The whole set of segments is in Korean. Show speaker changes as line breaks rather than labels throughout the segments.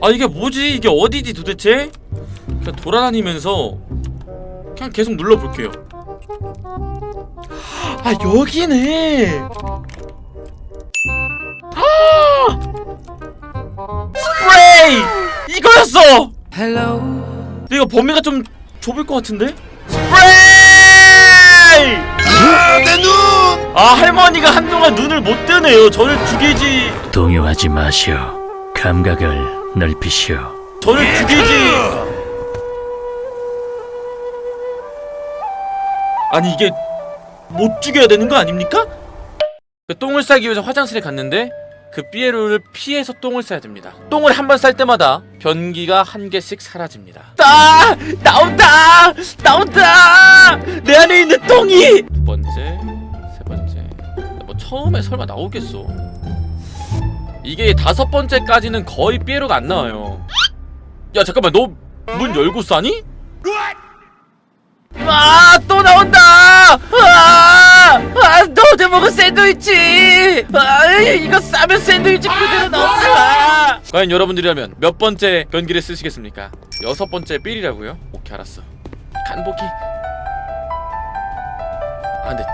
아 이게 뭐지? 이게 어디지 도대체? 그냥 돌아다니면서 그냥 계속 눌러볼게요. 아 여기네. 아! 스프레이 이거였어.
Hello.
이거 범위가 좀 좁을 것 같은데? 스프레이!
내 눈!
아 할머니가 한동안 눈을 못 뜨네요. 저를 죽이지.
동요하지 마시오. 감각을 넓히시오.
저를 죽이지. 아니 이게 못 죽여야 되는 거 아닙니까? 그 똥을 싸기 위해서 화장실에 갔는데 그 삐에로를 피해서 똥을 싸야 됩니다. 똥을 한 번 쌀 때마다 변기가 한 개씩 사라집니다. 아! 나온다! 나온다! 내 안에 있는 똥이! 두 번째, 세 번째. 뭐 처음에 설마 나오겠어? 이게 다섯 번째까지는 거의 삐에로가 안 나와요. 야 잠깐만 너 문 열고 싸니? 아 또 나온다! 아, 아 너제 먹은 샌드위치! 아 이거 싸면 샌드위치 그대로 나온다! 과연 여러분들이라면 몇 번째 변기를 쓰시겠습니까? 여섯 번째 삘이라고요? 오케이 알았어. 간보기. 아 근데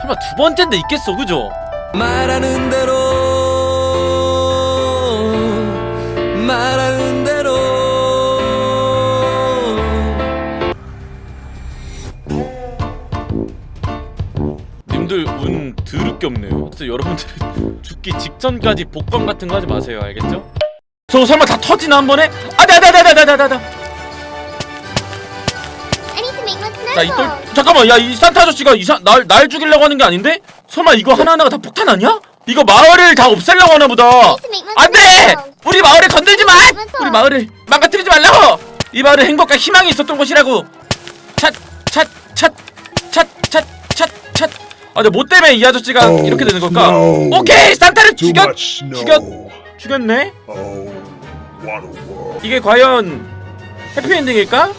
설마 두 번째인데 있겠어 그죠?
말하는 대로
님들 운 드럽게 없네요. 그래서 여러분들은 죽기 직전까지 복권 같은 거 하지 마세요. 알겠죠? 저 설마 다 터지나 한 번에? 아다다다다다다다.
I need to make one
자, 이
snowball.
똘 잠깐만. 야, 이 산타 아저씨가 이상 날날 죽이려고 하는 게 아닌데? 설마 이거 하나하나가 다 폭탄 아니야? 이거 마을을 다 없애려고 하나 보다.
I need to make one
안 돼!
snowball.
우리 마을을 건들지 마! 우리 마을을 망가뜨리지 말라고! 이 마을은 행복과 희망이 있었던 곳이라고! 아, 근데 뭐 때문에 이 아저씨가
Oh,
이렇게 되는 걸까?
no.
오케이! 산타를
Too
죽였,
much snow.
죽였, 죽였네?
Oh, what a world.
이게 과연 해피엔딩일까?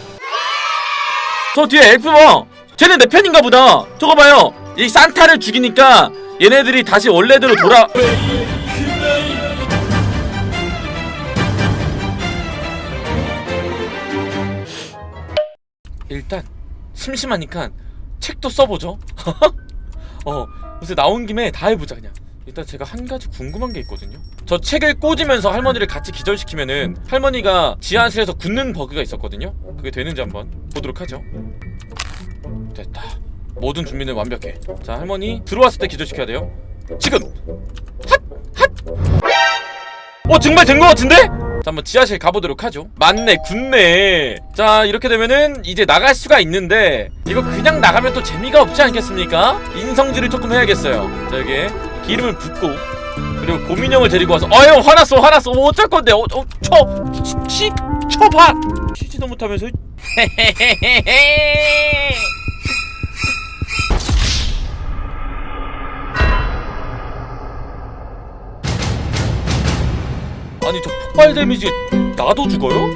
저 뒤에 엘프 봐! 쟤는 내 편인가 보다! 저거 봐요! 이 산타를 죽이니까 얘네들이 다시 원래대로 돌아... 일단 심심하니까 책도 써보죠. 어, 요새 나온 김에 다 해보자 그냥. 일단 제가 한 가지 궁금한 게 있거든요. 저 책을 꽂으면서 할머니를 같이 기절시키면은 할머니가 지하실에서 굳는 버그가 있었거든요. 그게 되는지 한번 보도록 하죠. 됐다. 모든 준비는 완벽해. 자, 할머니 들어왔을 때 기절시켜야 돼요. 지금. 핫! 핫! 어, 정말 된것 같은데? 자, 한번 지하실 가보도록 하죠. 맞네, 굳네. 자, 이렇게 되면은 이제 나갈 수가 있는데 이거 그냥 나가면 또 재미가 없지 않겠습니까? 인성질을 조금 해야겠어요. 자, 여기에 기름을 붓고 그리고 고민형을 데리고 와서 아유 화났어 화났어 뭐 어쩔 건데 어, 어, 쳐! 치, 치, 쳐봐! 치지도 못하면서 아니 저 폭발 데미지 나도 죽어요?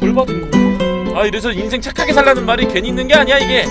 벌 받은 거? 아 이래서 인생 착하게 살라는 말이 괜히 있는 게 아니야 이게